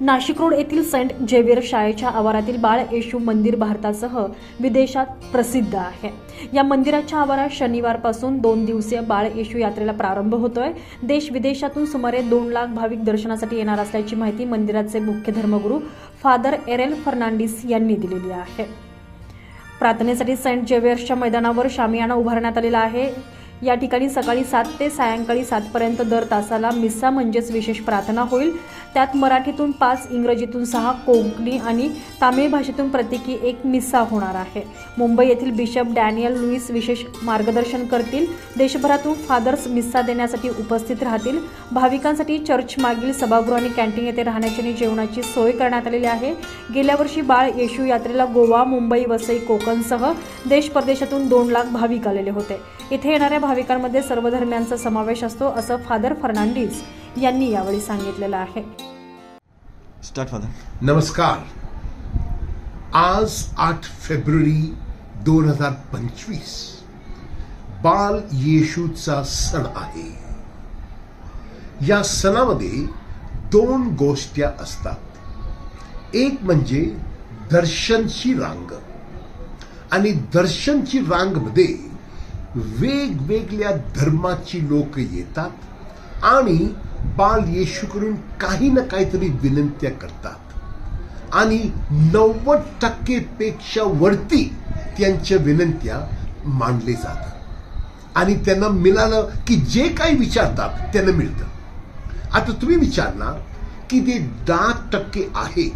Nashik road येथील Saint Xavier शाळेच्या आवारातील बाळ येशू मंदिर भारतासह विदेशात प्रसिद्ध आहे. या मंदिराच्या आवारात शनिवारपासून दोन दिवसीय बाळ येशू यात्रेला प्रारंभ होतोय. देश विदेशातून सुमारे दोन लाख भाविक दर्शनासाठी येणार असल्याची माहिती मंदिराचे मुख्य धर्मगुरू फादर एरेल फर्नांडिस यांनी दिलेली आहे. प्रार्थनेसाठी सेंट जेवियर्सच्या मैदानावर शामियाना उभारण्यात आलेला आहे. या ठिकाणी सकाळी सात ते सायंकाळी सातपर्यंत दर तासाला मिस्सा म्हणजेच विशेष प्रार्थना होईल. त्यात मराठीतून पाच इंग्रजीतून सहा कोकणी आणि तामिळ भाषेतून प्रत्येकी एक मिस्सा होणार आहे. मुंबई येथील बिशप डॅनियल लुईस विशेष मार्गदर्शन करतील. देशभरातून फादर्स मिस्सा देण्यासाठी उपस्थित राहतील. भाविकांसाठी चर्च मागील सभागृह आणि कॅन्टीन येथे राहण्याची आणि जेवणाची सोय करण्यात आलेली आहे. गेल्या वर्षी बाळ येशू यात्रेला गोवा मुंबई वसई कोकणसह देश परदेशातून दोन लाख भाविक आलेले होते. इथे येणाऱ्या भाविकांमध्ये सर्व धर्मियांचा समावेश असतो असं फादर फर्नांडिस यांनी यावेळी सांगितलेलं आहे. स्टार्ट फादर नमस्कार. आज आठ फेब्रुवारी दोन हजार पंचवीस. बाल येशूचा सण आहे. या सणामध्ये दोन गोष्टी असतात. एक म्हणजे दर्शनची रांग. आणि दर्शनची रांगमध्ये वेगवेगळ्या धर्माची लोक येतात आणि बाल येशूकडून काही ना काहीतरी विनंत्या करतात. आणि नव्वद टक्के पेक्षा वरती त्यांच्या विनंत्या मांडले जातात. आणि त्यांना मिळालं की जे काही विचारतात त्यांना मिळतं. आता तुम्ही विचारणार की ते दहा टक्के आहेत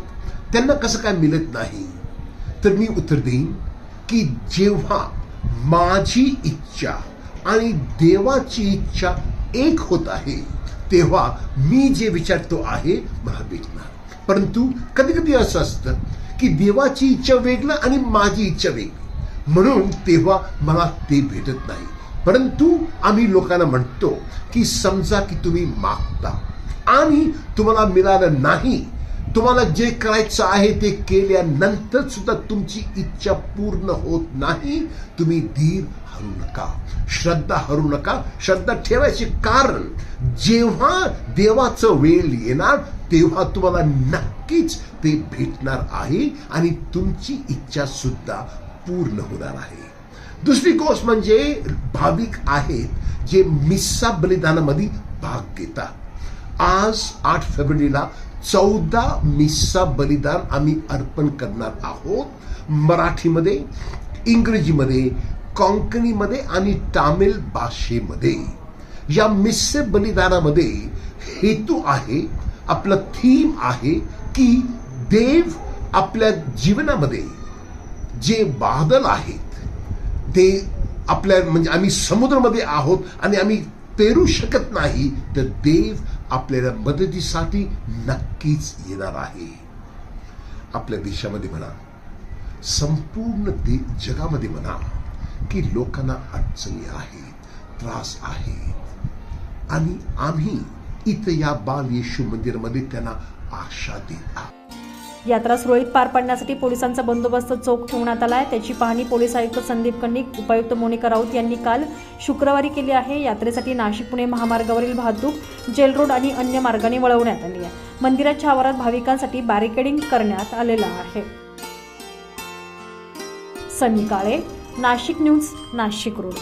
त्यांना कसं काय मिळत नाही? तर मी उत्तर देईन की जेव्हा माझी इच्छा आणि देवाची इच्छा एक होत आहे तेव्हा मी जे विचारतो आहे मला भेटणार परंतु कधी कधी असं असतं की देवाची इच्छा वेगळं आणि माझी इच्छा वेगळी. म्हणून तेव्हा मला ते भेटत नाही. परंतु आम्ही लोकांना म्हणतो की समजा की तुम्ही मागता आणि तुम्हाला मिळालं नाही तुम्हाला जे करायचं आहे ते केल्यानंतर सुद्धा तुमची इच्छा पूर्ण होत नाही. तुम्ही धीर हरू नका श्रद्धा हरू नका. श्रद्धा ठेवायचे कारण जेव्हा देवाचं वेळ येणार तेव्हा तुम्हाला नक्कीच ते भेटणार आहे आणि तुमची इच्छा सुद्धा पूर्ण होणार आहे. दुसरी गोष्ट म्हणजे भाविक आहेत जे मिस्सा बलिदानामध्ये भाग घेतात. आज आठ फेब्रुवारीला चौदा मिस्सा बलिदान आम्ही अर्पण करणार आहोत. मराठीमध्ये इंग्रजीमध्ये कोंकणीमध्ये आणि तामिळ भाषेमध्ये. या मिस्से बलिदानामध्ये हेतू आहे आपला थीम आहे की देव आपल्या जीवनामध्ये जे बादल आहेत ते आपल्या म्हणजे आम्ही समुद्रामध्ये आहोत आणि आम्ही पेरू शकत नाही तर देव आपल्याला मदतीसाठी नक्कीच येणार आहे. आपल्या देशामध्ये म्हणा संपूर्ण दे जगामध्ये म्हणा की लोकांना अडचणी आहेत त्रास आहेत. आणि आम्ही इथं या बाल येशू मंदिरामध्ये त्यांना आशा देत आहोत. यात्रा सुरळीत पार पाडण्यासाठी पोलिसांचा बंदोबस्त चोख ठेवण्यात आला आहे. त्याची पाहणी पोलीस आयुक्त संदीप कंडिक उपायुक्त मोनिका राऊत यांनी काल शुक्रवारी केली आहे. यात्रेसाठी नाशिक पुणे महामार्गावरील वाहतूक जेल रोड आणि अन्य मार्गाने वळवण्यात आली आहे. मंदिराच्या आवारात भाविकांसाठी बॅरिकेडिंग करण्यात आलेलं आहे. Sunny Kale Nashik news Nashik road.